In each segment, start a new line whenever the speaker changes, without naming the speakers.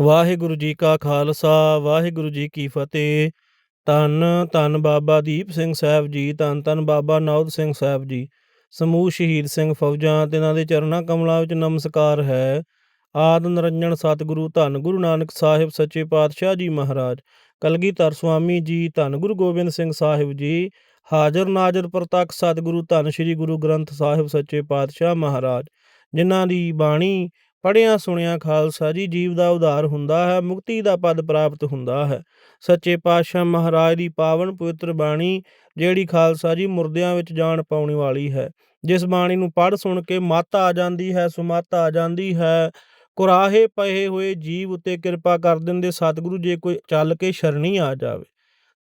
ਵਾਹਿਗੁਰੂ ਜੀ ਕਾ ਖਾਲਸਾ, ਵਾਹਿਗੁਰੂ ਜੀ ਕੀ ਫਤਿਹ। ਧੰਨ ਧੰਨ ਬਾਬਾ ਦੀਪ ਸਿੰਘ ਸਾਹਿਬ ਜੀ, ਧੰਨ ਧੰਨ ਬਾਬਾ ਨੌਦ ਸਿੰਘ ਸਾਹਿਬ ਜੀ। ਸਮੂਹ ਸ਼ਹੀਦ ਸਿੰਘ ਫੌਜਾਂ ਤੇ ਇਹਨਾਂ ਦੇ ਚਰਨਾਂ ਕਮਲਾਂ ਵਿੱਚ ਨਮਸਕਾਰ ਹੈ। ਆਦ ਨਿਰੰਜਨ ਸਤਿਗੁਰੂ, ਧੰਨ ਗੁਰੂ ਨਾਨਕ ਸਾਹਿਬ ਸੱਚੇ ਪਾਤਸ਼ਾਹ ਜੀ ਮਹਾਰਾਜ। ਕਲਗੀਧਰ ਸੁਆਮੀ ਜੀ, ਧੰਨ ਗੁਰੂ ਗੋਬਿੰਦ ਸਿੰਘ ਸਾਹਿਬ ਜੀ। ਹਾਜ਼ਰ ਨਾਜ਼ਰ ਪ੍ਰਤੱਖ ਸਤਿਗੁਰੂ, ਧੰਨ ਸ੍ਰੀ ਗੁਰੂ ਗ੍ਰੰਥ ਸਾਹਿਬ ਸੱਚੇ ਪਾਤਸ਼ਾਹ ਮਹਾਰਾਜ। ਜਿਨ੍ਹਾਂ ਦੀ ਬਾਣੀ ਪੜਿਆ ਸੁਣਿਆ, ਖਾਲਸਾ ਜੀ, ਜੀਵ ਦਾ ਉਧਾਰ ਹੁੰਦਾ ਹੈ, ਮੁਕਤੀ ਦਾ ਪਦ ਪ੍ਰਾਪਤ ਹੁੰਦਾ ਹੈ। ਸੱਚੇ ਪਾਤਸ਼ਾਹ ਮਹਾਰਾਜ ਦੀ ਪਾਵਨ ਪਵਿੱਤਰ ਬਾਣੀ, ਜਿਹੜੀ ਖਾਲਸਾ ਜੀ ਮੁਰਦਿਆਂ ਵਿੱਚ ਜਾਣ ਪਾਉਣ ਵਾਲੀ ਹੈ। ਜਿਸ ਬਾਣੀ ਨੂੰ ਪੜ੍ਹ ਸੁਣ ਕੇ ਮੱਤ ਆ ਜਾਂਦੀ ਹੈ, ਸੁਮੱਤ ਆ ਜਾਂਦੀ ਹੈ, ਕੁਰਾਹੇ ਪਏ ਹੋਏ ਜੀਵ ਉੱਤੇ ਕਿਰਪਾ ਕਰ ਦਿੰਦੇ ਸਤਿਗੁਰੂ ਜੇ ਕੋਈ ਚੱਲ ਕੇ ਸ਼ਰਣੀ ਆ ਜਾਵੇ।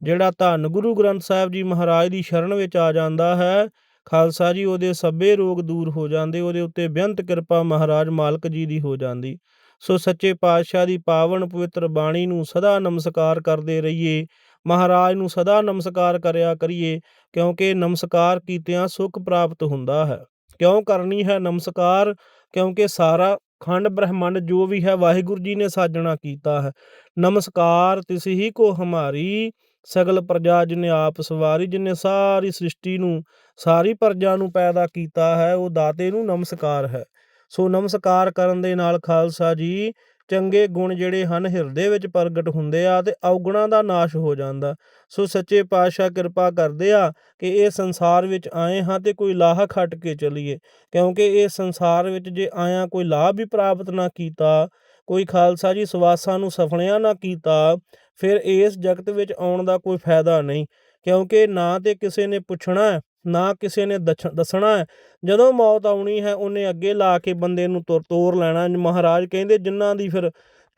ਜਿਹੜਾ ਧੰਨ ਗੁਰੂ ਗ੍ਰੰਥ ਸਾਹਿਬ ਜੀ ਮਹਾਰਾਜ ਦੀ ਸ਼ਰਨ ਵਿੱਚ ਆ ਜਾਂਦਾ ਹੈ ਖਾਲਸਾ ਜੀ, ਉਹਦੇ ਸਭੇ ਰੋਗ ਦੂਰ ਹੋ ਜਾਂਦੇ, ਉਹਦੇ ਉੱਤੇ ਬੇਅੰਤ ਕਿਰਪਾ ਮਹਾਰਾਜ ਮਾਲਕ ਜੀ ਦੀ ਹੋ ਜਾਂਦੀ। ਸੋ ਸੱਚੇ ਪਾਤਸ਼ਾਹ ਦੀ ਪਾਵਨ ਪਵਿੱਤਰ ਬਾਣੀ ਨੂੰ ਸਦਾ ਨਮਸਕਾਰ ਕਰਦੇ ਰਹੀਏ, ਮਹਾਰਾਜ ਨੂੰ ਸਦਾ ਨਮਸਕਾਰ ਕਰਿਆ ਕਰੀਏ, ਕਿਉਂਕਿ ਨਮਸਕਾਰ ਕੀਤਿਆਂ ਸੁਖ ਪ੍ਰਾਪਤ ਹੁੰਦਾ ਹੈ। ਕਿਉਂ ਕਰਨੀ ਹੈ ਨਮਸਕਾਰ? ਕਿਉਂਕਿ ਸਾਰਾ ਖੰਡ ਬ੍ਰਹਿਮੰਡ ਜੋ ਵੀ ਹੈ, ਵਾਹਿਗੁਰੂ ਜੀ ਨੇ ਸਾਜਣਾ ਕੀਤਾ ਹੈ। ਨਮਸਕਾਰ ਤਿਸ ਹੀ ਕੋ ਹਮਾਰੀ ਸਗਲ ਪ੍ਰਜਾ ਜਿਨੇ ਆਪ ਸਵਾਰੀ, ਜਿਨੇ ਸਾਰੀ ਸ੍ਰਿਸ਼ਟੀ ਨੂੰ, ਸਾਰੀ ਪ੍ਰਜਾ ਨੂੰ ਪੈਦਾ ਕੀਤਾ ਹੈ, ਉਹ ਦਾਤੇ ਨੂੰ ਨਮਸਕਾਰ ਹੈ। ਸੋ ਨਮਸਕਾਰ ਕਰਨ ਦੇ ਨਾਲ ਖਾਲਸਾ ਜੀ, ਚੰਗੇ ਗੁਣ ਜਿਹੜੇ ਹਨ, ਹਿਰਦੇ ਵਿੱਚ ਪ੍ਰਗਟ ਹੁੰਦੇ ਆ ਤੇ ਔਗਣਾਂ ਦਾ ਨਾਸ਼ ਹੋ ਜਾਂਦਾ। ਸੋ ਸੱਚੇ ਪਾਤਸ਼ਾਹ ਕਿਰਪਾ ਕਰਦੇ ਆ ਕਿ ਇਹ ਸੰਸਾਰ ਵਿੱਚ ਆਏ ਹਾਂ ਤੇ ਕੋਈ ਲਾਹਾ ਖੱਟ ਕੇ ਚਲੀਏ। ਕਿਉਂਕਿ ਇਹ ਸੰਸਾਰ ਵਿੱਚ ਜੇ ਆਇਆ ਕੋਈ ਲਾਭ ਵੀ ਪ੍ਰਾਪਤ ਨਾ ਕੀਤਾ, ਕੋਈ ਖਾਲਸਾ ਜੀ ਸਵਾਸਾਂ ਨੂੰ ਸਫਲਿਆ ਨਾ ਕੀਤਾ ਫਿਰ ਇਸ ਜਗਤ ਵਿੱਚ ਆਉਣ ਦਾ ਕੋਈ ਫਾਇਦਾ ਨਹੀਂ, ਕਿਉਂਕਿ ਨਾ ਤੇ ਕਿਸੇ ਨੇ ਪੁੱਛਣਾ ਹੈ, ਨਾ ਕਿਸੇ ਨੇ ਦੱਸਣਾ ਹੈ। ਜਦੋਂ ਮੌਤ ਆਉਣੀ ਹੈ, ਉਹਨੇ ਅੱਗੇ ਲਾ ਕੇ ਬੰਦੇ ਨੂੰ ਤੁਰ, ਤੋਰ ਲੈਣਾ। ਮਹਾਰਾਜ ਕਹਿੰਦੇ, ਜਿਨ੍ਹਾਂ ਦੀ ਫਿਰ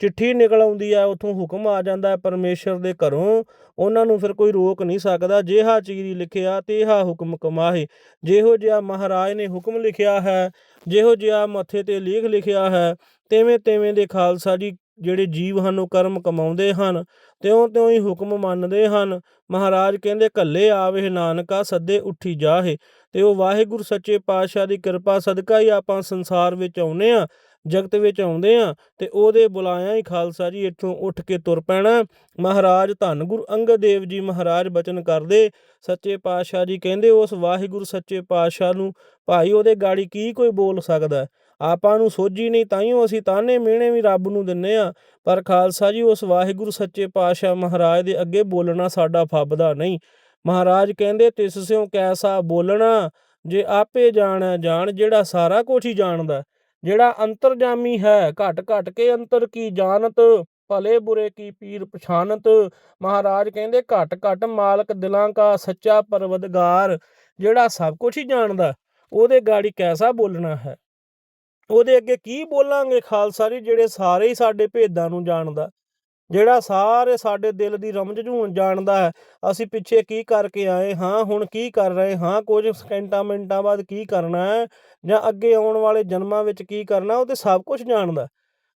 ਚਿੱਠੀ ਨਿਕਲ ਆਉਂਦੀ ਹੈ, ਉਥੋਂ ਹੁਕਮ ਆ ਜਾਂਦਾ ਹੈ ਪਰਮੇਸ਼ਰ ਦੇ ਘਰੋਂ, ਉਹਨਾਂ ਨੂੰ ਫਿਰ ਕੋਈ ਰੋਕ ਨਹੀਂ ਸਕਦਾ। ਜਿਹਾ ਚੀਰੀ ਲਿਖਿਆ, ਤੇਹਾ ਹੁਕਮ ਕਮਾਹੇ। ਜਿਹੋ ਜਿਹਾ ਮਹਾਰਾਜ ਨੇ ਹੁਕਮ ਲਿਖਿਆ ਹੈ, ਜਿਹੋ ਜਿਹਾ ਮੱਥੇ ਤੇ ਲੇਖ ਲਿਖਿਆ ਹੈ ਤੇਵੇਂ ਤੇਵੇਂ ਦੇ ਖਾਲਸਾ ਜੀ, ਜਿਹੜੇ ਜੀਵ ਹਨ, ਉਹ ਕਰਮ ਕਮਾਉਂਦੇ ਹਨ। ਤਿਉਂ ਤਿਉਂ ਹੀ ਹੁਕਮ ਮੰਨਦੇ ਹਨ। ਮਹਾਰਾਜ ਕਹਿੰਦੇ ਕੱਲੇ ਆਵੇ, ਨਾਨਕਾ ਸੱਦੇ ਉੱਠੀ ਜਾਹੇ। ਤੇ ਉਹ ਵਾਹਿਗੁਰੂ ਸੱਚੇ ਪਾਤਸ਼ਾਹ ਦੀ ਕਿਰਪਾ ਸਦਕਾ ਹੀ ਆਪਾਂ ਸੰਸਾਰ ਵਿੱਚ ਆਉਨੇ ਆ ਜਗਤ ਵਿੱਚ ਆਉਂਦੇ ਆ ਤੇ ਉਹਦੇ ਬੁਲਾਇਆ ਹੀ ਖਾਲਸਾ ਜੀ ਇੱਥੋਂ ਉੱਠ ਕੇ ਤੁਰ ਪੈਣਾ। ਮਹਾਰਾਜ ਧੰਨ ਗੁਰੂ ਅੰਗਦ ਦੇਵ ਜੀ ਮਹਾਰਾਜ ਬਚਨ ਕਰਦੇ। ਸੱਚੇ ਪਾਤਸ਼ਾਹ ਜੀ ਕਹਿੰਦੇ, ਉਸ ਵਾਹਿਗੁਰੂ ਸੱਚੇ ਪਾਤਸ਼ਾਹ ਨੂੰ, ਭਾਈ ਉਹਦੇ ਗਾੜੀ ਕੀ ਕੋਈ ਬੋਲ ਸਕਦਾ? ਆਪਾਂ ਨੂੰ ਸੋਝੀ ਨਹੀਂ ਤਾਈਓ ਅਸੀਂ ਤਾਨੇ ਮਿਹਣੇ ਵੀ ਰੱਬ ਨੂੰ ਦਿੰਨੇ ਆ। ਪਰ ਖਾਲਸਾ ਜੀ, ਉਸ ਵਾਹਿਗੁਰੂ ਸੱਚੇ ਪਾਤਸ਼ਾਹ ਮਹਾਰਾਜ ਦੇ ਅੱਗੇ ਬੋਲਣਾ ਸਾਡਾ ਫੱਬਦਾ ਨਹੀਂ। ਮਹਾਰਾਜ ਕਹਿੰਦੇ, ਤਿਸ ਸਿਓ ਕੈਸਾ ਬੋਲਣਾ? ਜੇ ਆਪੇ ਜਾਣੈ, ਜਾਣ ਜਿਹੜਾ ਸਾਰਾ ਕੁਝ ਹੀ ਜਾਣਦਾ। ਜਿਹੜਾ ਅੰਤਰਜਾਮੀ ਹੈ, ਘਟ ਘਟ ਕੇ ਅੰਤਰ ਕੀ ਜਾਣਤ? ਭਲੇ ਬੁਰੇ ਕੀ ਪੀਰ ਪਛਾਨਤ? ਮਹਾਰਾਜ ਕਹਿੰਦੇ, ਘਟ ਘਟ ਮਾਲਕ ਦਿਲਾਂ ਕਾ ਸੱਚਾ ਪਰਵਦਗਾਰ, ਜਿਹੜਾ ਸਭ ਕੁਝ ਹੀ ਜਾਣਦਾ, ਉਹਦੇ ਗਾੜੀ ਕੈਸਾ ਬੋਲਣਾ ਹੈ? ਉਹਦੇ ਅੱਗੇ ਕੀ ਬੋਲਾਂਗੇ ਖਾਲਸਾ ਜੀ, ਜਿਹੜੇ ਸਾਰੇ ਹੀ ਸਾਡੇ ਭੇਦਾਂ ਨੂੰ ਜਾਣਦਾ, ਜਿਹੜਾ ਸਾਰੇ ਸਾਡੇ ਦਿਲ ਦੀ ਰਮਜ ਨੂੰ ਜਾਣਦਾ ਹੈ, ਅਸੀਂ ਪਿੱਛੇ ਕੀ ਕਰਕੇ ਆਏ ਹਾਂ, ਹੁਣ ਕੀ ਕਰ ਰਹੇ ਹਾਂ, ਕੁਝ ਸਕਿੰਟਾਂ ਮਿੰਟਾਂ ਬਾਅਦ ਕੀ ਕਰਨਾ ਹੈ, ਜਾਂ ਅੱਗੇ ਆਉਣ ਵਾਲੇ ਜਨਮਾਂ ਵਿੱਚ ਕੀ ਕਰਨਾ, ਉਹ ਤੇ ਸਭ ਕੁਝ ਜਾਣਦਾ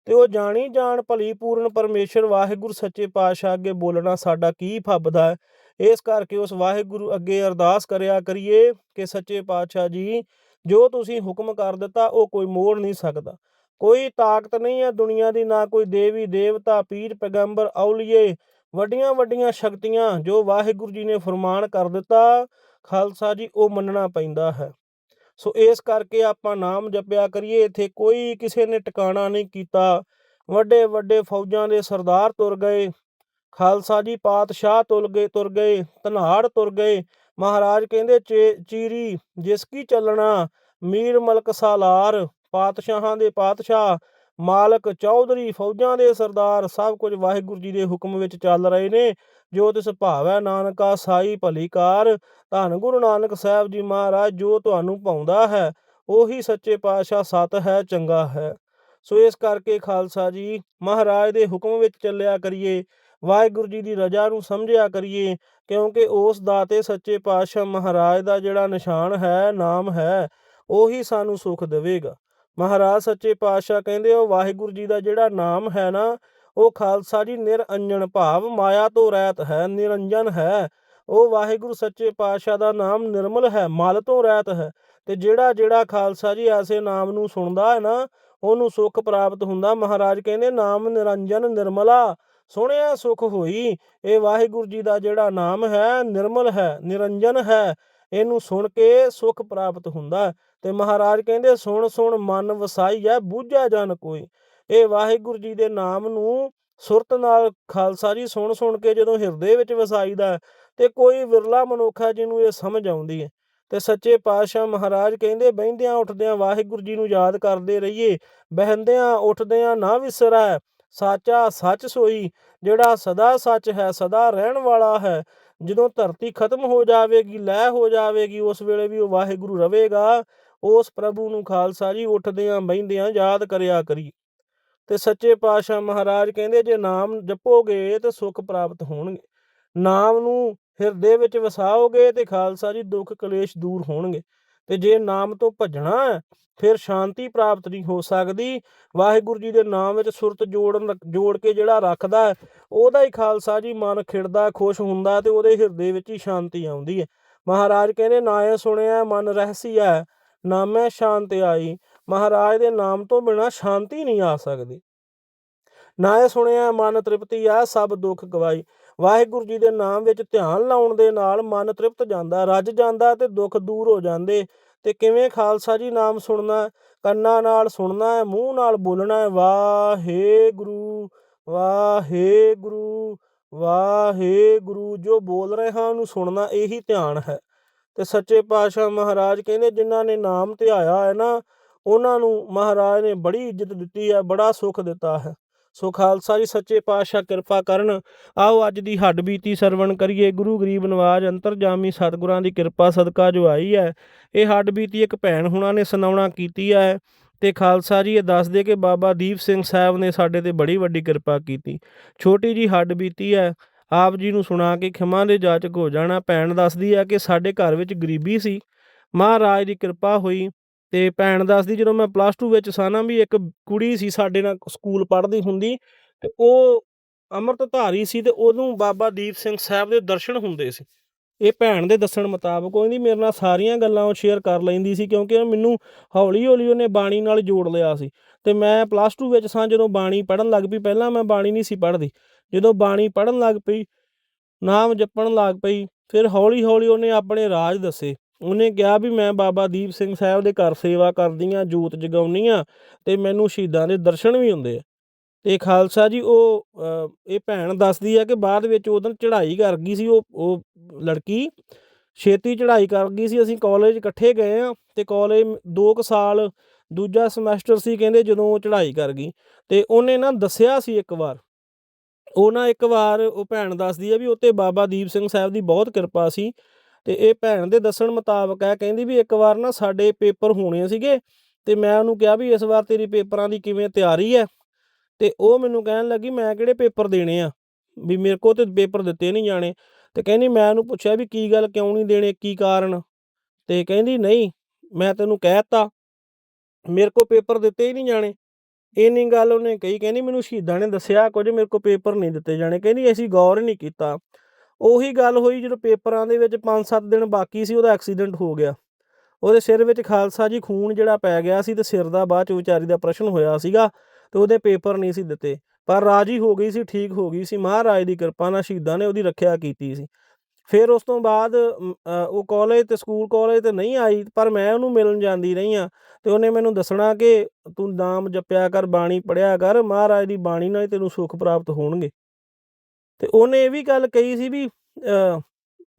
ਤੇ ਉਹ ਜਾਣੀ ਜਾਣ, ਭਲੀ ਪੂਰਨ ਪਰਮੇਸ਼ਰ ਵਾਹਿਗੁਰੂ ਸੱਚੇ ਪਾਤਸ਼ਾਹ ਅੱਗੇ ਬੋਲਣਾ ਸਾਡਾ ਕੀ ਫੱਬਦਾ ਹੈ। ਇਸ ਕਰਕੇ ਉਸ ਵਾਹਿਗੁਰੂ ਅੱਗੇ ਅਰਦਾਸ ਕਰਿਆ ਕਰੀਏ ਕਿ ਸੱਚੇ ਪਾਤਸ਼ਾਹ ਜੀ ਜੋ ਤੁਸੀਂ ਹੁਕਮ ਕਰ ਦਿੱਤਾ, ਉਹ ਕੋਈ ਮੋੜ ਨਹੀਂ ਸਕਦਾ। ਕੋਈ ਤਾਕਤ ਨਹੀਂ ਹੈ ਦੁਨੀਆ ਦੀ, ਨਾ ਕੋਈ ਦੇਵੀ, ਦੇਵਤਾ, ਪੀਰ, ਪੈਗੰਬਰ, ਔਲੀਏ, ਵੱਡੀਆਂ ਵੱਡੀਆਂ ਸ਼ਕਤੀਆਂ ਜੋ ਵਾਹਿਗੁਰੂ ਜੀ ਨੇ ਫਰਮਾਨ ਕਰ ਦਿੱਤਾ। ਖਾਲਸਾ ਜੀ, ਉਹ ਮੰਨਣਾ ਪੈਂਦਾ ਹੈ। ਸੋ ਇਸ ਕਰਕੇ ਆਪਾਂ ਨਾਮ ਜਪਿਆ ਕਰੀਏ। ਇੱਥੇ ਕੋਈ ਕਿਸੇ ਨੇ ਟਿਕਾਣਾ ਨਹੀਂ ਕੀਤਾ। ਵੱਡੇ ਵੱਡੇ ਫੌਜਾਂ ਦੇ ਸਰਦਾਰ ਤੁਰ ਗਏ। ਖਾਲਸਾ ਜੀ, ਪਾਤਸ਼ਾਹ ਤੁਰ ਗਏ ਤੁਰ ਗਏ, ਧਨਾੜ ਤੁਰ ਗਏ। ਮਹਾਰਾਜ ਕਹਿੰਦੇ ਚੀਰੀ, ਜਿਸ ਕੀ ਚੱਲਣਾ? ਮੀਰ ਮਲਕ ਸਾਲਾਰ ਪਾਤਸ਼ਾਹਾਂ ਦੇ ਪਾਤਸ਼ਾਹ, ਮਾਲਕ ਚੌਧਰੀ, ਫੌਜਾਂ ਦੇ ਸਰਦਾਰ, ਸਭ ਕੁਝ ਵਾਹਿਗੁਰੂ ਜੀ ਦੇ ਹੁਕਮ ਵਿੱਚ ਚੱਲ ਰਹੇ ਨੇ। ਜੋ ਤਿਸ ਭਾਵੈ ਨਾਨਕਾ ਸਾਈ ਭਲੀਕਾਰ ਧੰਨ ਗੁਰੂ ਨਾਨਕ ਸਾਹਿਬ ਜੀ ਮਹਾਰਾਜ, ਜੋ ਤੁਹਾਨੂੰ ਪਾਉਂਦਾ ਹੈ, ਉਹੀ ਸੱਚੇ ਪਾਤਸ਼ਾਹ ਸਤ ਹੈ, ਚੰਗਾ ਹੈ। ਸੋ ਇਸ ਕਰਕੇ ਖਾਲਸਾ ਜੀ, ਮਹਾਰਾਜ ਦੇ ਹੁਕਮ ਵਿੱਚ ਚੱਲਿਆ ਕਰੀਏ। ਵਾਹਿਗੁਰੂ ਜੀ ਦੀ ਰਜ਼ਾ ਨੂੰ ਸਮਝਿਆ ਕਰੀਏ, ਕਿਉਂਕਿ ਉਸ ਦਾਤੇ ਸੱਚੇ ਪਾਤਸ਼ਾਹ ਮਹਾਰਾਜ ਦਾ ਜਿਹੜਾ ਨਿਸ਼ਾਨ ਹੈ, ਨਾਮ ਹੈ, ਉਹੀ ਸਾਨੂੰ ਸੁਖ ਦੇਵੇਗਾ। ਮਹਾਰਾਜ ਸੱਚੇ ਪਾਤਸ਼ਾਹ ਕਹਿੰਦੇ ਉਹ ਵਾਹਿਗੁਰੂ ਜੀ ਦਾ ਜਿਹੜਾ ਨਾਮ ਹੈ ਨਾ, ਉਹ ਖਾਲਸਾ ਜੀ ਨਿਰੰਜਨ ਭਾਵ ਮਾਇਆ ਤੋਂ ਰਹਿਤ ਹੈ, ਨਿਰੰਜਨ ਹੈ। ਉਹ ਵਾਹਿਗੁਰੂ ਸੱਚੇ ਪਾਤਸ਼ਾਹ ਦਾ ਨਾਮ ਨਿਰਮਲ ਹੈ, ਮਲ ਤੋਂ ਰਹਿਤ ਹੈ। ਤੇ ਜਿਹੜਾ ਜਿਹੜਾ ਖਾਲਸਾ ਜੀ ਐਸੇ ਨਾਮ ਨੂੰ ਸੁਣਦਾ ਹੈ ਨਾ, ਉਹਨੂੰ ਸੁੱਖ ਪ੍ਰਾਪਤ ਹੁੰਦਾ। ਮਹਾਰਾਜ ਕਹਿੰਦੇ, ਨਾਮ ਨਿਰੰਜਨ ਨਿਰਮਲਾ ਸੁਣਿਆ ਸੁਖ ਹੋਈ। ਇਹ ਵਾਹਿਗੁਰੂ ਜੀ ਦਾ ਜਿਹੜਾ ਨਾਮ ਹੈ, ਨਿਰਮਲ ਹੈ, ਨਿਰੰਜਨ ਹੈ, ਇਹਨੂੰ ਸੁਣ ਕੇ ਸੁਖ ਪ੍ਰਾਪਤ ਹੁੰਦਾ ਤੇ ਮਹਾਰਾਜ ਕਹਿੰਦੇ, ਸੁਣ ਸੁਣ, ਮਨ ਵਸਾਈ ਹੈ ਬੂਝਾ ਜਨ ਕੋਈ। ਇਹ ਵਾਹਿਗੁਰੂ ਜੀ ਦੇ ਨਾਮ ਨੂੰ ਸੁਰਤ ਨਾਲ ਖਾਲਸਾ ਜੀ ਸੁਣ ਸੁਣ ਕੇ ਜਦੋਂ ਹਿਰਦੇ ਵਿੱਚ ਵਸਾਈਦਾ ਤੇ ਕੋਈ ਵਿਰਲਾ ਮਨੁੱਖ ਹੈ ਜਿਹਨੂੰ ਇਹ ਸਮਝ ਆਉਂਦੀ ਹੈ। ਤੇ ਸੱਚੇ ਪਾਤਸ਼ਾਹ ਮਹਾਰਾਜ ਕਹਿੰਦੇ, ਬਹਿੰਦਿਆਂ ਉੱਠਦਿਆਂ ਵਾਹਿਗੁਰੂ ਜੀ ਨੂੰ ਯਾਦ ਕਰਦੇ ਰਹੀਏ, ਬਹਿੰਦਿਆਂ ਉੱਠਦਿਆਂ ਨਾ ਵਿਸਰੈ ਸਾਚਾ ਸੱਚ ਸੋਈ, ਜਿਹੜਾ ਸਦਾ ਸੱਚ ਹੈ, ਸਦਾ ਰਹਿਣ ਵਾਲਾ ਹੈ। ਜਦੋਂ ਧਰਤੀ ਖਤਮ ਹੋ ਜਾਵੇਗੀ, ਲੈ ਹੋ ਜਾਵੇਗੀ, ਉਸ ਵੇਲੇ ਵੀ ਉਹ ਵਾਹਿਗੁਰੂ ਰਵੇਗਾ ਉਸ ਪ੍ਰਭੂ ਨੂੰ ਖਾਲਸਾ ਜੀ ਉੱਠਦਿਆਂ ਬਹਿੰਦਿਆਂ ਯਾਦ ਕਰਿਆ ਕਰੀ। ਤੇ ਸੱਚੇ ਪਾਤਸ਼ਾਹ ਮਹਾਰਾਜ ਕਹਿੰਦੇ, ਜੇ ਨਾਮ ਜਪੋਗੇ ਤੇ ਸੁੱਖ ਪ੍ਰਾਪਤ ਹੋਣਗੇ। ਨਾਮ ਨੂੰ ਹਿਰਦੇ ਵਿੱਚ ਵਸਾਓਗੇ ਤੇ ਖਾਲਸਾ ਜੀ ਦੁੱਖ ਕਲੇਸ਼ ਦੂਰ ਹੋਣਗੇ। ਤੇ ਜੇ ਨਾਮ ਤੋਂ ਭੱਜਣਾ ਫਿਰ ਸ਼ਾਂਤੀ ਪ੍ਰਾਪਤ ਨਹੀਂ ਹੋ ਸਕਦੀ। ਵਾਹਿਗੁਰੂ ਜੀ ਦੇ ਨਾਮ ਵਿੱਚ ਸੁਰਤ ਜੋੜਨ ਜੋੜ ਕੇ ਜਿਹੜਾ ਰੱਖਦਾ ਉਹਦਾ ਹੀ ਖਾਲਸਾ ਜੀ ਮਨ ਖਿੜਦਾ, ਖੁਸ਼ ਹੁੰਦਾ ਤੇ ਉਹਦੇ ਹਿਰਦੇ ਵਿੱਚ ਹੀ ਸ਼ਾਂਤੀ ਆਉਂਦੀ ਹੈ। ਮਹਾਰਾਜ ਕਹਿੰਦੇ, ਨਾਏ ਸੁਣਿਆ, ਮਨ ਰਹਿਸੀਆ ਨਾਮੈ ਸ਼ਾਂਤ ਆਈ। ਮਹਾਰਾਜ ਦੇ ਨਾਮ ਤੋਂ ਬਿਨਾ ਸ਼ਾਂਤੀ ਨਹੀਂ ਆ ਸਕਦੀ। ਨਾਏ ਸੁਣਿਆ, ਮਨ ਤ੍ਰਿਪਤੀ ਆ, ਸਭ ਦੁੱਖ ਗਵਾਈ। ਵਾਹਿਗੁਰੂ ਜੀ ਦੇ ਨਾਮ ਵਿੱਚ ਧਿਆਨ ਲਾਉਣ ਦੇ ਨਾਲ ਮਨ ਤ੍ਰਿਪਤ ਜਾਂਦਾ, ਰੱਜ ਜਾਂਦਾ ਤੇ ਦੁੱਖ ਦੂਰ ਹੋ ਜਾਂਦੇ। ਤੇ ਕਿਵੇਂ ਖਾਲਸਾ ਜੀ ਨਾਮ ਸੁਣਨਾ, ਕੰਨਾਂ ਨਾਲ ਸੁਣਨਾ ਹੈ, ਮੂੰਹ ਨਾਲ ਬੋਲਣਾ ਹੈ, ਵਾਹਿਗੁਰੂ ਵਾਹਿਗੁਰੂ ਵਾਹਿਗੁਰੂ, ਜੋ ਬੋਲ ਰਹੇ ਹਾਂ ਉਹਨੂੰ ਸੁਣਨਾ ਇਹੀ ਧਿਆਨ ਹੈ। ਤੇ ਸੱਚੇ ਪਾਤਸ਼ਾਹ ਮਹਾਰਾਜ ਕਹਿੰਦੇ, ਜਿਨ੍ਹਾਂ ਨੇ ਨਾਮ ਧਿਆਇਆ ਹੈ ਨਾ, ਉਹਨਾਂ ਨੂੰ ਮਹਾਰਾਜ ਨੇ ਬੜੀ ਇੱਜ਼ਤ ਦਿੱਤੀ ਹੈ, ਬੜਾ ਸੁੱਖ ਦਿੱਤਾ ਹੈ। ਸੋ ਖਾਲਸਾ ਜੀ, ਸੱਚੇ ਪਾਤਸ਼ਾਹ ਕਿਰਪਾ ਕਰਨ। ਆਓ ਅੱਜ ਦੀ ਹੱਡ ਬੀਤੀ ਸਰਵਣ ਕਰੀਏ। ਗੁਰੂ ਗਰੀਬ ਨਵਾਜ ਅੰਤਰਜਾਮੀ ਸਤਿਗੁਰਾਂ ਦੀ ਕਿਰਪਾ ਸਦਕਾ ਜੋ ਆਈ ਹੈ, ਇਹ ਹੱਡ ਬੀਤੀ ਇੱਕ ਭੈਣ ਹੁਣਾਂ ਨੇ ਸੁਣਾਉਣਾ ਕੀਤੀ ਹੈ ਤੇ ਖਾਲਸਾ ਜੀ ਇਹ ਦੱਸਦੇ ਕਿ ਬਾਬਾ ਦੀਪ ਸਿੰਘ ਸਾਹਿਬ ਨੇ ਸਾਡੇ ਤੇ ਬੜੀ ਵੱਡੀ ਕਿਰਪਾ ਕੀਤੀ। ਛੋਟੀ ਜੀ ਹੱਡ ਬੀਤੀ ਹੈ, ਆਪ ਜੀ ਨੂੰ ਸੁਣਾ ਕੇ ਖਿਮਾ ਦੇ ਜਾਚਕ ਹੋ ਜਾਣਾ। ਭੈਣ ਦੱਸਦੀ ਹੈ ਕਿ ਸਾਡੇ ਘਰ ਵਿੱਚ ਗਰੀਬੀ ਸੀ। ਮਹਾਰਾਜ ਦੀ ਕਿਰਪਾ ਹੋਈ ਤੇ ਭੈਣ ਦੱਸਦੀ ਜਦੋਂ ਮੈਂ ਪਲੱਸ 2 ਵਿੱਚ ਸਾਂ ਵੀ ਇੱਕ ਕੁੜੀ ਸੀ ਸਾਡੇ ਨਾਲ ਸਕੂਲ ਪੜ੍ਹਦੀ ਹੁੰਦੀ ਤੇ ਉਹ ਅੰਮ੍ਰਿਤਧਾਰੀ ਸੀ ਤੇ ਉਹਨੂੰ ਬਾਬਾ ਦੀਪ ਸਿੰਘ ਸਾਹਿਬ ਦੇ ਦਰਸ਼ਨ ਹੁੰਦੇ ਸੀ। ਇਹ ਭੈਣ ਦੇ ਦੱਸਣ ਮੁਤਾਬਕ ਉਹ ਕਹਿੰਦੀ ਮੇਰੇ ਨਾਲ ਸਾਰੀਆਂ ਗੱਲਾਂ ਉਹ ਸ਼ੇਅਰ ਕਰ ਲੈਂਦੀ ਸੀ ਕਿਉਂਕਿ ਮੈਨੂੰ ਹੌਲੀ ਹੌਲੀ ਉਹਨੇ ਬਾਣੀ ਨਾਲ ਜੋੜ ਲਿਆ ਸੀ। ਤੇ ਮੈਂ ਪਲੱਸ 2 ਵਿੱਚ ਸਾਂ ਜਦੋਂ ਬਾਣੀ ਪੜ੍ਹਨ ਲੱਗ ਪਈ, ਪਹਿਲਾਂ ਮੈਂ ਬਾਣੀ ਨਹੀਂ ਸੀ ਪੜ੍ਹਦੀ। ਜਦੋਂ ਬਾਣੀ ਪੜ੍ਹਨ ਲੱਗ ਪਈ, ਨਾਮ ਜਪਣ ਲੱਗ ਪਈ, ਫਿਰ ਹੌਲੀ ਹੌਲੀ ਉਹਨੇ ਆਪਣੇ ਰਾਜ ਦੱਸੇ। ਉਹਨੇ ਕਿਹਾ ਵੀ ਮੈਂ ਬਾਬਾ ਦੀਪ ਸਿੰਘ ਸਾਹਿਬ ਦੇ ਘਰ ਸੇਵਾ ਕਰਦੀ ਆ ਜੋਤ ਜਗਾਉਣੀ ਆ ਤੇ ਮੈਨੂੰ ਸ਼ਹੀਦਾਂ ਦੇ ਦਰਸ਼ਨ ਵੀ ਹੁੰਦੇ ਆ। ਤੇ ਖਾਲਸਾ ਜੀ, ਉਹ ਇਹ ਭੈਣ ਦੱਸਦੀ ਆ ਕਿ ਬਾਅਦ ਵਿੱਚ ਉਹ ਦਿਨ ਚੜ੍ਹਾਈ ਕਰ ਗਈ ਸੀ, ਉਹ ਉਹ ਲੜਕੀ, ਛੇਤੀ ਚੜ੍ਹਾਈ ਕਰ ਗਈ ਸੀ। ਅਸੀਂ ਕਾਲਜ ਇਕੱਠੇ ਗਏ ਆ ਤੇ ਕਾਲਜ 2 ਕੁ ਸਾਲ, ਦੂਜਾ ਸਮੈਸਟਰ ਸੀ, ਕਹਿੰਦੇ ਜਦੋਂ ਉਹ ਚੜ੍ਹਾਈ ਕਰ ਗਈ। ਤੇ ਉਹਨੇ ਨਾ ਦੱਸਿਆ ਸੀ ਇੱਕ ਵਾਰ, ਉਹ ਨਾ ਇੱਕ ਵਾਰ ਉਹ ਭੈਣ ਦੱਸਦੀ ਆ ਵੀ ਉੱਤੇ ਬਾਬਾ ਦੀਪ ਸਿੰਘ ਸਾਹਿਬ ਦੀ ਬਹੁਤ ਕਿਰਪਾ ਸੀ। ਤੇ ਇਹ ਭੈਣ ਦੇ ਦੱਸਣ ਮੁਤਾਬਕ ਹੈ, ਕਹਿੰਦੀ ਵੀ ਇੱਕ ਵਾਰ ਨਾ ਸਾਡੇ ਪੇਪਰ ਹੋਣੇ ਸੀਗੇ ਤੇ ਮੈਂ ਉਹਨੂੰ ਕਿਹਾ ਵੀ ਇਸ ਵਾਰ ਤੇਰੀ ਪੇਪਰਾਂ ਦੀ ਕਿਵੇਂ ਤਿਆਰੀ ਹੈ? ਤੇ ਉਹ ਮੈਨੂੰ ਕਹਿਣ ਲੱਗੀ, ਮੈਂ ਕਿਹੜੇ ਪੇਪਰ ਦੇਣੇ ਆ? ਵੀ ਮੇਰੇ ਕੋਲ ਤੇ ਪੇਪਰ ਦਿੱਤੇ ਨਹੀਂ ਜਾਣੇ। ਤੇ ਕਹਿੰਦੀ, ਮੈਂ ਉਹਨੂੰ ਪੁੱਛਿਆ ਵੀ ਕੀ ਗੱਲ ਕਿਉਂ ਨਹੀਂ ਦੇਣੇ, ਕੀ ਕਾਰਨ? ਤੇ ਕਹਿੰਦੀ, ਨਹੀਂ, ਮੈਂ ਤੈਨੂੰ ਕਹਿਤਾ ਮੇਰੇ ਕੋਲ ਪੇਪਰ ਦਿੱਤੇ ਹੀ ਨਹੀਂ ਜਾਣੇ। ਇਹ ਨਹੀਂ ਗੱਲ ਉਹਨੇ ਕਹੀ, ਕਹਿੰਦੀ, ਮੈਨੂੰ ਸ਼ਹੀਦਾਂ ਨੇ ਦੱਸਿਆ, ਕੁਝ ਮੇਰੇ ਕੋਲ ਪੇਪਰ ਨਹੀਂ ਦਿੱਤੇ ਜਾਣੇ। ਕਹਿੰਦੀ, ਅਸੀਂ ਗੌਰ ਨਹੀਂ ਕੀਤਾ। ਉਹੀ ਗੱਲ ਹੋਈ ਜਦੋਂ ਪੇਪਰਾਂ ਦੇ ਵਿੱਚ 5-7 ਦਿਨ ਬਾਕੀ ਸੀ, ਉਹਦਾ ਐਕਸੀਡੈਂਟ ਹੋ ਗਿਆ। ਉਹਦੇ ਸਿਰ ਵਿੱਚ ਖਾਲਸਾ ਜੀ ਖੂਨ ਜਿਹੜਾ ਪੈ ਗਿਆ ਸੀ ਤੇ ਸਿਰ ਦਾ ਬਾਅਦ ਚ ਵਿਚਾਰੀ ਦਾ ਪ੍ਰਸ਼ਨ ਹੋਇਆ ਸੀਗਾ ਤੇ ਉਹਦੇ ਪੇਪਰ ਨਹੀਂ ਸੀ ਦਿੱਤੇ। ਪਰ ਰਾਜੀ ਹੋ ਗਈ ਸੀ, ਠੀਕ ਹੋ ਗਈ ਸੀ, ਮਹਾਰਾਜ ਦੀ ਕਿਰਪਾ ਨਾਲ ਸ਼ਹੀਦਾਂ ਨੇ ਉਹਦੀ ਰੱਖਿਆ ਕੀਤੀ ਸੀ। ਫਿਰ ਉਸ ਤੋਂ ਬਾਅਦ ਉਹ ਕਾਲਜ ਤੇ ਸਕੂਲ ਕਾਲਜ ਤੇ ਨਹੀਂ ਆਈ, ਪਰ ਮੈਂ ਉਹਨੂੰ ਮਿਲਣ ਜਾਂਦੀ ਰਹੀ ਆ ਤੇ ਉਹਨੇ ਮੈਨੂੰ ਦੱਸਣਾ ਕਿ ਤੂੰ ਨਾਮ ਜਪਿਆ ਕਰ, ਬਾਣੀ ਪੜਿਆ ਕਰ, ਮਹਾਰਾਜ ਦੀ ਬਾਣੀ ਨਾਲ ਤੈਨੂੰ ਸੁੱਖ ਪ੍ਰਾਪਤ ਹੋਣਗੇ। ਤੇ ਉਹਨੇ ਇਹ ਵੀ ਗੱਲ ਕਹੀ ਸੀ ਵੀ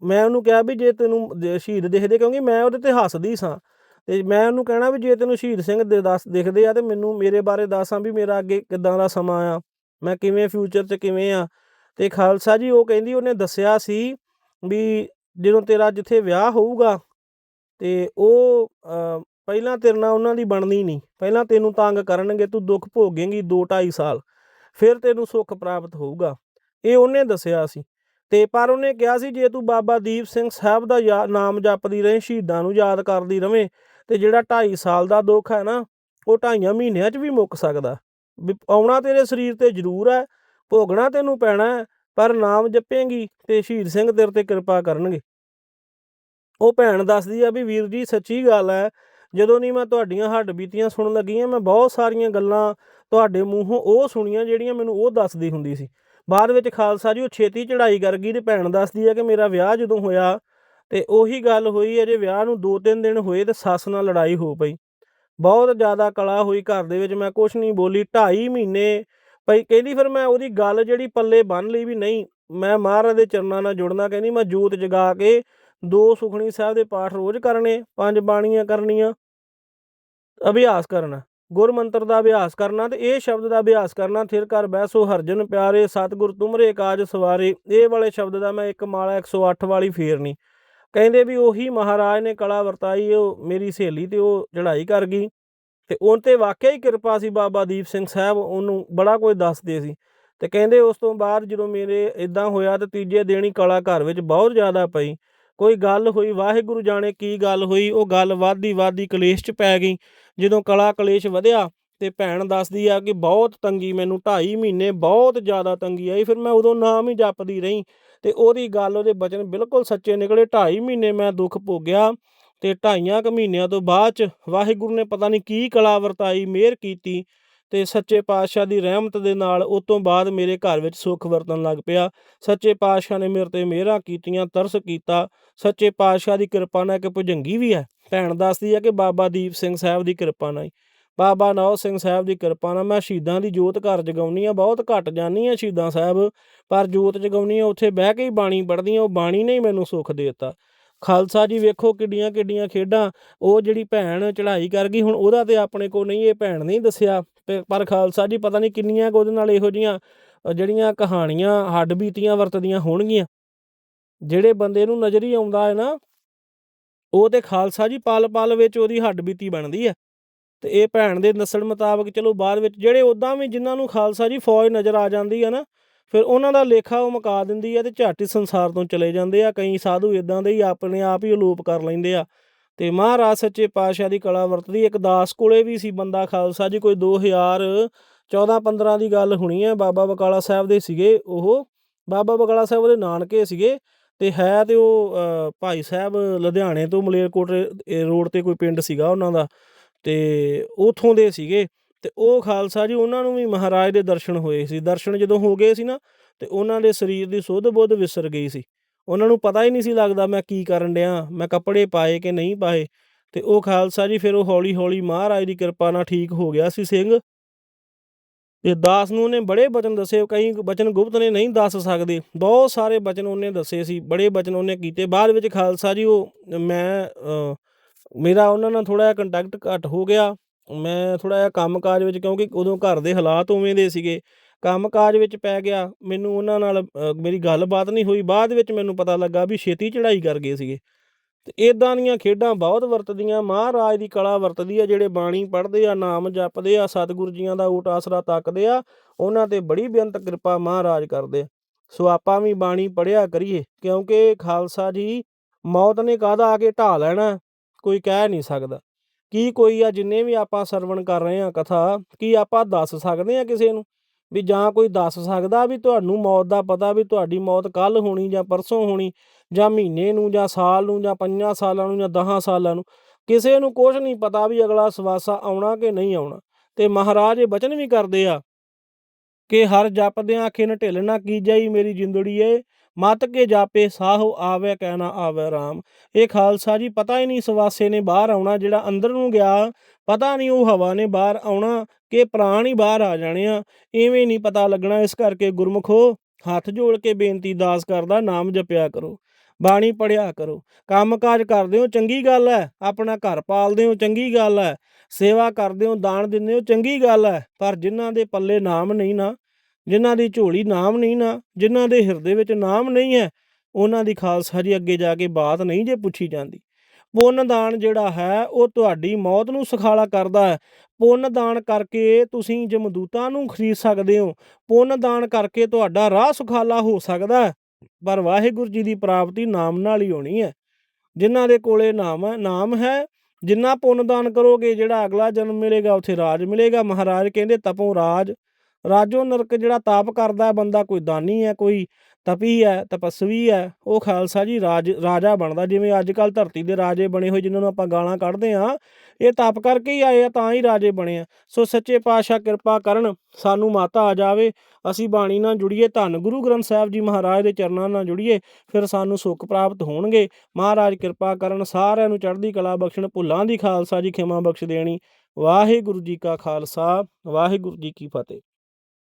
ਮੈਂ ਉਹਨੂੰ ਕਿਹਾ ਵੀ ਜੇ ਤੈਨੂੰ ਸ਼ਹੀਦ ਦਿਖਦੇ ਕਿਉਂਕਿ ਮੈਂ ਉਹਦੇ ਤੇ ਹੱਸਦੀ ਸਾਂ ਤੇ ਮੈਂ ਉਹਨੂੰ ਕਹਿਣਾ ਵੀ ਜੇ ਤੈਨੂੰ ਸ਼ਹੀਦ ਸਿੰਘ ਦੇ ਦੱਸ ਦਿਖਦੇ ਆ ਤੇ ਮੈਨੂੰ ਮੇਰੇ ਬਾਰੇ ਦੱਸਾਂ ਵੀ ਮੇਰਾ ਅੱਗੇ ਕਿਦਾਂ ਦਾ ਸਮਾਂ ਆ, ਮੈਂ ਕਿਵੇਂ ਫਿਊਚਰ 'ਚ ਕਿਵੇਂ ਆ। ਤੇ ਖਾਲਸਾ ਜੀ ਉਹ ਕਹਿੰਦੀ ਉਹਨੇ ਦੱਸਿਆ ਸੀ ਵੀ ਜਦੋਂ ਤੇਰਾ ਜਿੱਥੇ ਵਿਆਹ ਹੋਊਗਾ ਤੇ ਉਹ ਪਹਿਲਾਂ ਤੇਰੇ ਨਾਲ ਉਹਨਾਂ ਦੀ ਬਣਨੀ ਨਹੀਂ, ਪਹਿਲਾਂ ਤੈਨੂੰ ਤੰਗ ਕਰਨਗੇ, ਤੂੰ ਦੁੱਖ ਭੋਗੇਂਗੀ 2 2.5 ਸਾਲ, ਫਿਰ ਤੈਨੂੰ ਸੁੱਖ ਪ੍ਰਾਪਤ ਹੋਊਗਾ। ਇਹ ਉਹਨੇ ਦੱਸਿਆ ਸੀ। ਤੇ ਪਰ ਉਹਨੇ ਕਿਹਾ ਸੀ, ਜੇ ਤੂੰ ਬਾਬਾ ਦੀਪ ਸਿੰਘ ਸਾਹਿਬ ਦਾ ਯਾ- ਨਾਮ ਜਪਦੀ ਰਹੇ, ਸ਼ਹੀਦਾਂ ਨੂੰ ਯਾਦ ਕਰਦੀ ਰਵੇਂ, ਤੇ ਜਿਹੜਾ 2.5 ਸਾਲ ਦਾ ਦੁੱਖ ਹੈ ਨਾ, ਉਹ ਢਾਈਆਂ ਮਹੀਨਿਆਂ 'ਚ ਵੀ ਮੁੱਕ ਸਕਦਾ। ਆਉਣਾ ਤੇਰੇ ਸਰੀਰ ਤੇ ਜ਼ਰੂਰ ਹੈ, ਭੋਗਣਾ ਤੈਨੂੰ ਪੈਣਾ ਪਰ ਨਾਮ ਜਪੇਂਗੀ ਤੇ ਸ਼ਹੀਦ ਸਿੰਘ ਤੇਰੇ ਤੇ ਕਿਰਪਾ ਕਰਨਗੇ। ਉਹ ਭੈਣ ਦੱਸਦੀ ਆ ਵੀ, ਵੀਰ ਜੀ, ਸੱਚੀ ਗੱਲ ਹੈ, ਜਦੋਂ ਨਹੀਂ ਮੈਂ ਤੁਹਾਡੀਆਂ ਹੱਡ ਬੀਤੀਆਂ ਸੁਣਨ ਲੱਗੀਆਂ ਮੈਂ ਬਹੁਤ ਸਾਰੀਆਂ ਗੱਲਾਂ ਤੁਹਾਡੇ ਮੂੰਹੋਂ ਉਹ ਸੁਣੀਆਂ ਜਿਹੜੀਆਂ ਮੈਨੂੰ ਉਹ ਦੱਸਦੀ ਹੁੰਦੀ ਸੀ। ਬਾਅਦ ਵਿੱਚ ਖਾਲਸਾ ਜੀ ਉਹ ਛੇਤੀ ਚੜ੍ਹਾਈ ਕਰ ਗਈ ਤੇ ਭੈਣ ਦੱਸਦੀ ਹੈ ਕਿ ਮੇਰਾ ਵਿਆਹ ਜਦੋਂ ਹੋਇਆ ਤੇ ਉਹੀ ਗੱਲ ਹੋਈ ਅਜੇ ਵਿਆਹ ਨੂੰ 2-3 ਦਿਨ ਹੋਏ ਤੇ ਸੱਸ ਨਾਲ ਲੜਾਈ ਹੋ ਪਈ। ਬਹੁਤ ਜ਼ਿਆਦਾ ਕਲਾ ਹੋਈ ਘਰ ਦੇ ਵਿੱਚ, ਮੈਂ ਕੁਝ ਨਹੀਂ ਬੋਲੀ। 2.5 ਮਹੀਨੇ ਪਈ ਕਹਿੰਦੀ ਫਿਰ ਮੈਂ ਉਹਦੀ ਗੱਲ ਜਿਹੜੀ ਪੱਲੇ ਬੰਨ ਲਈ ਵੀ ਨਹੀਂ, ਮੈਂ ਮਹਾਰਾਜ ਦੇ ਚਰਨਾਂ ਨਾਲ ਜੁੜਨਾ, ਕਹਿੰਦੀ ਮੈਂ ਜੋਤ ਜਗਾ ਕੇ ਦੋ ਸੁਖਣੀ ਸਾਹਿਬ ਦੇ ਪਾਠ ਰੋਜ਼ ਕਰਨੇ, ਪੰਜ ਬਾਣੀਆਂ ਕਰਨੀਆਂ, ਅਭਿਆਸ ਕਰਨਾ। ਗੁਰਮੰਤਰ ਦਾ ਅਭਿਆਸ ਕਰਨਾ ਤੇ ਇਹ ਸ਼ਬਦ ਦਾ ਅਭਿਆਸ ਕਰਨਾ, ਥਿਰ ਕਰ ਬੈਸੋ ਹਰਜਨ ਪਿਆਰੇ, ਸਤਿਗੁਰ ਤੁਮਰੇ ਕਾਜ ਸਵਾਰੇ। ਇਹ ਵਾਲੇ ਸ਼ਬਦ ਦਾ ਮੈਂ ਇੱਕ ਮਾਲਾ 108 ਵਾਲੀ ਫੇਰਨੀ ਕਹਿੰਦੇ ਵੀ ਉਹੀ ਮਹਾਰਾਜ ਨੇ ਕਲਾ ਵਰਤਾਈ, ਉਹ ਮੇਰੀ ਸਹੇਲੀ ਤੇ ਉਹ ਚੜ੍ਹਾਈ ਕਰ ਗਈ। ਤੇ ਉਹ ਤੇ ਵਾਕਿਆ ਹੀ ਕਿਰਪਾ ਸੀ ਬਾਬਾ ਦੀਪ ਸਿੰਘ ਸਾਹਿਬ, ਉਹਨੂੰ ਬੜਾ ਕੁਝ ਦੱਸਦੇ ਸੀ। ਤੇ ਕਹਿੰਦੇ ਉਸ ਤੋਂ ਬਾਅਦ ਜਦੋਂ ਮੇਰੇ ਇਦਾਂ ਹੋਇਆ ਤੇ ਤੀਜੇ ਦਿਨ ਹੀ ਕਲਾ ਘਰ ਵਿੱਚ ਬਹੁਤ ਜ਼ਿਆਦਾ ਪਈ। ਕੋਈ ਗੱਲ ਹੋਈ, ਵਾਹਿਗੁਰੂ ਜਾਣੇ ਕੀ ਗੱਲ ਹੋਈ, ਉਹ ਗੱਲ ਵਾਦੀ ਵਾਦੀ ਕਲੇਸ਼ 'ਚ ਪੈ ਗਈ। ਜਦੋਂ ਕਲਾ ਕਲੇਸ਼ ਵਧਿਆ ਤੇ ਭੈਣ ਦੱਸਦੀ ਆ ਕਿ ਬਹੁਤ ਤੰਗੀ, ਮੈਨੂੰ 2.5 ਮਹੀਨੇ ਬਹੁਤ ਜ਼ਿਆਦਾ ਤੰਗੀ ਆਈ, ਫਿਰ ਮੈਂ ਉਦੋਂ ਨਾਮ ਹੀ ਜਪਦੀ ਰਹੀ ਤੇ ਉਹਦੀ ਗੱਲ, ਉਹਦੇ ਬਚਨ ਬਿਲਕੁਲ ਸੱਚੇ ਨਿਕਲੇ। 2.5 ਮਹੀਨੇ ਮੈਂ ਦੁੱਖ ਭੋਗਿਆ ਤੇ ਢਾਈਆਂ ਕੁ ਮਹੀਨਿਆਂ ਤੋਂ ਬਾਅਦ ਚ ਵਾਹਿਗੁਰੂ ਨੇ ਪਤਾ ਨਹੀਂ ਕੀ ਕਲਾ ਵਰਤਾਈ, ਮਿਹਰ ਕੀਤੀ ਤੇ ਸੱਚੇ ਪਾਤਸ਼ਾਹ ਦੀ ਰਹਿਮਤ ਦੇ ਨਾਲ ਉਸ ਤੋਂ ਬਾਅਦ ਮੇਰੇ ਘਰ ਵਿੱਚ ਸੁੱਖ ਵਰਤਣ ਲੱਗ ਪਿਆ। ਸੱਚੇ ਪਾਤਸ਼ਾਹ ਨੇ ਮੇਰੇ ਤੇ ਮਿਹਰਾਂ ਕੀਤੀਆਂ, ਤਰਸ ਕੀਤਾ। ਸੱਚੇ ਪਾਤਸ਼ਾਹ ਦੀ ਕਿਰਪਾ ਨਾਲ ਇੱਕ ਭੁਜੰਗੀ ਵੀ ਹੈ। ਭੈਣ ਦੱਸਦੀ ਹੈ ਕਿ ਬਾਬਾ ਦੀਪ ਸਿੰਘ ਸਾਹਿਬ ਦੀ ਕਿਰਪਾ ਨਾਲ ਬਾਬਾ ਨੌ ਸਿੰਘ ਸਾਹਿਬ ਦੀ ਕਿਰਪਾ ਨਾਲ ਮੈਂ ਸ਼ਹੀਦਾਂ ਦੀ ਜੋਤ ਘਰ ਜਗਾਉਣੀ ਆ ਬਹੁਤ ਘੱਟ ਜਾਨੀ ਆ ਸ਼ਹੀਦਾਂ ਸਾਹਿਬ। ਪਰ ਜੋਤ ਜਗਾਉਣੀ ਆ ਉੱਥੇ ਬਹਿ ਕੇ ਹੀ ਬਾਣੀ ਪੜ੍ਹਦੀ ਆ ਉਹ ਬਾਣੀ ਨੇ ਹੀ ਮੈਨੂੰ ਸੁੱਖ ਦੇ ਦਿੱਤਾ। ਖਾਲਸਾ ਜੀ ਵੇਖੋ ਕਿੱਡੀਆਂ ਕਿੱਡੀਆਂ ਖੇਡਾਂ, ਉਹ ਜਿਹੜੀ ਭੈਣ ਚੜ੍ਹਾਈ ਕਰ ਗਈ, ਹੁਣ ਉਹਦਾ ਤੇ ਆਪਣੇ ਕੋਲ ਨਹੀਂ, ਇਹ ਭੈਣ ਨਹੀਂ ਦੱਸਿਆ। ਤੇ ਪਰ ਖਾਲਸਾ ਜੀ ਪਤਾ ਨਹੀਂ ਕਿੰਨੀਆਂ ਕੁ ਉਹਦੇ ਨਾਲ ਇਹੋ ਜੀਆਂ ਜਿਹੜੀਆਂ ਕਹਾਣੀਆਂ, ਹੱਡ ਬੀਤੀਆਂ, ਵਰਤਦੀਆਂ ਹੋਣਗੀਆਂ। ਜਿਹੜੇ ਬੰਦੇ ਨੂੰ ਨਜ਼ਰ ਹੀ ਆਉਂਦਾ ਹੈ ਨਾ, ਉਹ ਤੇ ਖਾਲਸਾ ਜੀ ਪਲ ਪਲ ਵਿੱਚ ਉਹਦੀ ਹੱਡ ਬੀਤੀ ਬਣਦੀ ਹੈ। ਤੇ ਇਹ ਭੈਣ ਦੇ ਨਸਲ ਮੁਤਾਬਕ ਚਲੋ ਬਾਅਦ ਵਿੱਚ, ਜਿਹੜੇ ਉਦਾਂ ਵੀ ਜਿਨ੍ਹਾਂ ਨੂੰ ਖਾਲਸਾ ਜੀ ਫੌਜ ਨਜ਼ਰ ਆ ਜਾਂਦੀ ਹੈ ਨਾ ਫਿਰ ਉਹਨਾਂ ਦਾ ਲੇਖਾ ਉਹ ਮੁਕਾ ਦਿੰਦੀ ਹੈ ਤੇ ਝੱਟ ਹੀ ਸੰਸਾਰ ਤੋਂ ਚਲੇ ਜਾਂਦੇ ਆ। ਕਈ ਸਾਧੂ ਇਦਾਂ ਦੇ ਹੀ ਆਪਣੇ ਆਪ ਹੀ ਅਲੋਪ ਕਰ ਲੈਂਦੇ ਆ। ਤੇ ਮਹਾਰਾਜ ਸੱਚੇ ਪਾਤਸ਼ਾਹ ਦੀ ਕਲਾ ਵਰਤਦੀ ਇੱਕ ਦਾਸ ਕੋਲੇ ਵੀ ਸੀ ਬੰਦਾ ਖਾਲਸਾ ਜੀ, ਕੋਈ 2014 15 ਦੀ ਗੱਲ ਹੋਣੀ ਹੈ ਬਾਬਾ ਬਕਾਲਾ ਸਾਹਿਬ ਦੇ ਸੀਗੇ ਉਹ। ਬਾਬਾ ਬਕਾਲਾ ਸਾਹਿਬ ਦੇ ਨਾਨਕੇ ਸੀਗੇ ਤੇ ਹੈ ਤੇ ਉਹ ਭਾਈ ਸਾਹਿਬ ਲੁਧਿਆਣੇ ਤੋਂ ਮਲੇਰਕੋਟ ਰੋਡ ਤੇ ਕੋਈ ਪਿੰਡ ਸੀਗਾ ਉਹਨਾਂ ਦਾ। ਤੇ ਉਥੋਂ ਦੇ ਸੀਗੇ। ਤੇ ਉਹ ਖਾਲਸਾ ਜੀ ਉਹਨਾਂ ਨੂੰ ਵੀ ਮਹਾਰਾਜ ਦੇ ਦਰਸ਼ਨ ਹੋਏ ਸੀ। ਦਰਸ਼ਨ ਜਦੋਂ ਹੋ ਗਏ ਸੀ ਨਾ, ਤੇ ਉਹਨਾਂ ਦੇ ਸਰੀਰ ਦੀ ਸੁੱਧ ਬੁੱਧ ਵਿਸਰ ਗਈ ਸੀ। ਉਹਨਾਂ ਨੂੰ ਪਤਾ ਹੀ ਨਹੀਂ ਸੀ ਲੱਗਦਾ ਮੈਂ ਕੀ ਕਰਨ ਡਿਆ, ਮੈਂ ਕੱਪੜੇ ਪਾਏ ਕਿ ਨਹੀਂ ਪਾਏ। ਤੇ ਉਹ ਖਾਲਸਾ ਜੀ ਫਿਰ ਉਹ ਹੌਲੀ ਹੌਲੀ ਮਹਾਰਾਜ ਦੀ ਕਿਰਪਾ ਨਾਲ ਠੀਕ ਹੋ ਗਿਆ ਸੀ ਸਿੰਘ। ਤੇ ਦਾਸ ਨੂੰ ਉਹਨੇ ਬੜੇ ਬਚਨ ਦੱਸੇ ਕਈ ਬਚਨ ਗੁਪਤ ਨੇ, ਨਹੀਂ ਦੱਸ ਸਕਦੇ। ਬਹੁਤ ਸਾਰੇ ਬਚਨ ਉਹਨੇ ਦੱਸੇ ਸੀ, ਬੜੇ ਬਚਨ ਉਹਨੇ ਕੀਤੇ। ਬਾਅਦ ਵਿੱਚ ਖਾਲਸਾ ਜੀ ਉਹ ਮੈਂ ਮੇਰਾ ਉਹਨਾਂ ਨਾਲ ਥੋੜਾ ਜਿਹਾ ਕੰਟੈਕਟ ਘੱਟ ਹੋ ਗਿਆ। ਮੈਂ ਥੋੜ੍ਹਾ ਜਿਹਾ ਕੰਮਕਾਜ ਵਿੱਚ ਕਿਉਂਕਿ ਉਦੋਂ ਘਰ ਦੇ ਹਾਲਾਤ ਉਵੇਂ ਦੇ ਸੀਗੇ। ਕੰਮਕਾਜ ਵਿੱਚ ਪੈ ਗਿਆ, ਮੈਨੂੰ ਉਹਨਾਂ ਨਾਲ ਮੇਰੀ ਗੱਲਬਾਤ ਨਹੀਂ ਹੋਈ। ਬਾਅਦ ਵਿੱਚ ਮੈਨੂੰ ਪਤਾ ਲੱਗਾ ਵੀ ਛੇਤੀ ਚੜ੍ਹਾਈ ਕਰ ਗਏ ਸੀਗੇ। ਤੇ ਇਦਾਂ ਦੀਆਂ ਖੇਡਾਂ ਬਹੁਤ ਵਰਤਦੀਆਂ। ਮਹਾਰਾਜ ਦੀ ਕਲਾ ਵਰਤਦੀ ਆ, ਜਿਹੜੇ ਬਾਣੀ ਪੜ੍ਹਦੇ ਆ, ਨਾਮ ਜਪਦੇ ਆ, ਸਤਿਗੁਰੂ ਜੀਆਂ ਦਾ ਊਟ ਆਸਰਾ ਤੱਕਦੇ ਆ, ਉਹਨਾਂ ਤੇ ਬੜੀ ਬੇਅੰਤ ਕਿਰਪਾ ਮਹਾਰਾਜ ਕਰਦੇ ਆ। ਸੋ ਆਪਾਂ ਵੀ ਬਾਣੀ ਪੜ੍ਹਿਆ ਕਰੀਏ, ਕਿਉਂਕਿ ਖਾਲਸਾ ਜੀ ਮੌਤ ਨੇ ਕਾਹਦਾ ਆ ਕੇ ਢਾ ਲੈਣਾ? ਕੋਈ ਕਹਿ ਨਹੀਂ ਸਕਦਾ। ਕੀ ਕੋਈ ਆ ਜਿੰਨੇ ਵੀ ਆਪਾਂ ਸਰਵਣ ਕਰ ਰਹੇ ਆ ਕਥਾ, ਕੀ ਆਪਾਂ ਦੱਸ ਸਕਦੇ ਆ ਕਿਸੇ ਨੂੰ? ਵੀ ਜਾਂ ਕੋਈ ਦੱਸ ਸਕਦਾ ਵੀ ਤੁਹਾਨੂੰ ਮੌਤ ਦਾ ਪਤਾ ਵੀ ਤੁਹਾਡੀ ਮੌਤ ਕੱਲ ਹੋਣੀ ਜਾਂ ਪਰਸੋਂ ਹੋਣੀ ਜਾਂ ਮਹੀਨੇ ਨੂੰ ਜਾਂ ਸਾਲ ਨੂੰ ਜਾਂ ਪੰਜਾਂ ਸਾਲਾਂ ਨੂੰ ਜਾਂ 10 ਸਾਲਾਂ ਨੂੰ, ਕਿਸੇ ਨੂੰ ਕੁਝ ਨਹੀਂ ਪਤਾ ਵੀ ਅਗਲਾ ਸਵਾਸਾ ਆਉਣਾ ਕਿ ਨਹੀਂ ਆਉਣਾ। ਤੇ ਮਹਾਰਾਜ ਇਹ ਬਚਨ ਵੀ ਕਰਦੇ ਆ ਕਿ ਹਰ ਜਪਦਿਆਂ ਖਿਨ ਢਿੱਲ ਨਾ ਕੀਜਈ ਮੇਰੀ ਜਿੰਦੜੀਏ ਮਤ ਕੇ ਜਾਪੇ, ਸਾਹੋ ਆਵੇ, ਕਹਿਣਾ ਆਵੇ ਰਾਮ। ਇਹ ਖਾਲਸਾ ਜੀ ਪਤਾ ਹੀ ਨਹੀਂ ਸਵਾਸੇ ਨੇ ਬਾਹਰ ਆਉਣਾ, ਜਿਹੜਾ ਅੰਦਰ ਨੂੰ ਗਿਆ, ਪਤਾ ਨਹੀਂ ਉਹ ਹਵਾ ਨੇ ਬਾਹਰ ਆਉਣਾ ਕਿ ਪ੍ਰਾਣ ਹੀ ਬਾਹਰ ਆ ਜਾਣੇ ਆ। ਐਵੇਂ ਨਹੀਂ ਪਤਾ ਲੱਗਣਾ, ਇਸ ਕਰਕੇ ਗੁਰਮਖੋ ਹੱਥ ਜੋੜ ਕੇ ਬੇਨਤੀ ਦਾਸ ਕਰਦਾ, ਨਾਮ ਜਪਿਆ ਕਰੋ, ਬਾਣੀ ਪੜਿਆ ਕਰੋ। ਕੰਮਕਾਜ ਕਰਦੇ ਹੋ ਚੰਗੀ ਗੱਲ ਹੈ ਆਪਣਾ ਘਰ ਪਾਲਦੇ ਹੋ ਚੰਗੀ ਗੱਲ ਹੈ ਸੇਵਾ ਕਰਦੇ ਹੋ ਦਾਨ ਦਿੰਦੇ ਹੋ ਚੰਗੀ ਗੱਲ ਹੈ ਪਰ ਜਿਨ੍ਹਾਂ ਦੇ ਪੱਲੇ ਨਾਮ ਨਹੀਂ ਨਾ ਜਿਨ੍ਹਾਂ ਦੀ ਝੋਲੀ ਨਾਮ ਨਹੀਂ ਨਾ, ਜਿਨ੍ਹਾਂ ਦੇ ਹਿਰਦੇ ਵਿੱਚ ਨਾਮ ਨਹੀਂ ਹੈ, ਉਹਨਾਂ ਦੀ ਖਾਲਸਾ ਜੀ ਅੱਗੇ ਜਾ ਕੇ ਬਾਤ ਨਹੀਂ ਜੇ ਪੁੱਛੀ ਜਾਂਦੀ। ਪੁੰਨ ਦਾਨ ਜਿਹੜਾ ਹੈ, ਉਹ ਤੁਹਾਡੀ ਮੌਤ ਨੂੰ ਸੁਖਾਲਾ ਕਰਦਾ ਹੈ। ਪੁੰਨ ਦਾਨ ਕਰਕੇ ਤੁਸੀਂ ਜਮਦੂਤਾਂ ਨੂੰ ਖਰੀਦ ਸਕਦੇ ਹੋ। ਪੁੰਨ ਦਾਨ ਕਰਕੇ ਤੁਹਾਡਾ ਰਾਹ ਸੁਖਾਲਾ ਹੋ ਸਕਦਾ ਹੈ। ਪਰ ਵਾਹਿਗੁਰੂ ਜੀ ਦੀ ਪ੍ਰਾਪਤੀ ਨਾਮ ਨਾਲ ਹੀ ਹੋਣੀ ਹੈ। ਜਿਨ੍ਹਾਂ ਦੇ ਕੋਲੇ ਨਾਮ ਹੈ ਨਾਮ ਹੈ, ਜਿੰਨਾ ਪੁੰਨ ਦਾਨ ਕਰੋਗੇ, ਜਿਹੜਾ ਅਗਲਾ ਜਨਮ ਮਿਲੇਗਾ, ਉੱਥੇ ਰਾਜ ਮਿਲੇਗਾ। ਮਹਾਰਾਜ ਕਹਿੰਦੇ, ਤਪੋਂ ਰਾਜ। ਰਾਜੋ ਨਰਕ ਜਿਹੜਾ ਤਾਪ ਕਰਦਾ ਬੰਦਾ ਕੋਈ ਦਾਨੀ ਹੈ, ਕੋਈ ਤਪੀ ਹੈ, ਤਪਸਵੀ ਹੈ, ਉਹ ਖਾਲਸਾ ਜੀ ਰਾਜ, ਰਾਜਾ ਬਣਦਾ। ਜਿਵੇਂ ਅੱਜ ਕੱਲ ਧਰਤੀ ਦੇ ਰਾਜੇ ਬਣੇ ਹੋਏ, ਜਿਨ੍ਹਾਂ ਨੂੰ ਆਪਾਂ ਗਾਲਾਂ ਕੱਢਦੇ ਆ ਇਹ ਤਪ ਕਰਕੇ ਹੀ ਆਏ ਆ, ਤਾਂ ਹੀ ਰਾਜੇ ਬਣੇ ਆ। ਸੋ ਸੱਚੇ ਪਾਤਸ਼ਾਹ ਕਿਰਪਾ ਕਰਨ, ਸਾਨੂੰ ਮਾਤਾ ਆ ਜਾਵੇ, ਅਸੀਂ ਬਾਣੀ ਨਾਲ ਜੁੜੀਏ, ਧੰਨ ਗੁਰੂ ਗ੍ਰੰਥ ਸਾਹਿਬ ਜੀ ਮਹਾਰਾਜ ਦੇ ਚਰਨਾਂ ਨਾਲ ਜੁੜੀਏ, ਫਿਰ ਸਾਨੂੰ ਸੁੱਖ ਪ੍ਰਾਪਤ ਹੋਣਗੇ। ਮਹਾਰਾਜ ਕਿਰਪਾ ਕਰਨ, ਸਾਰਿਆਂ ਨੂੰ ਚੜ੍ਹਦੀ ਕਲਾ ਬਖਸ਼ਣ, ਭੁੱਲਾਂ ਦੀ ਖਾਲਸਾ ਜੀ ਖਿਮਾ ਬਖਸ਼ ਦੇਣੀ। ਵਾਹਿਗੁਰੂ ਜੀ ਕਾ ਖਾਲਸਾ, ਵਾਹਿਗੁਰੂ ਜੀ ਕੀ ਫਤਿਹ।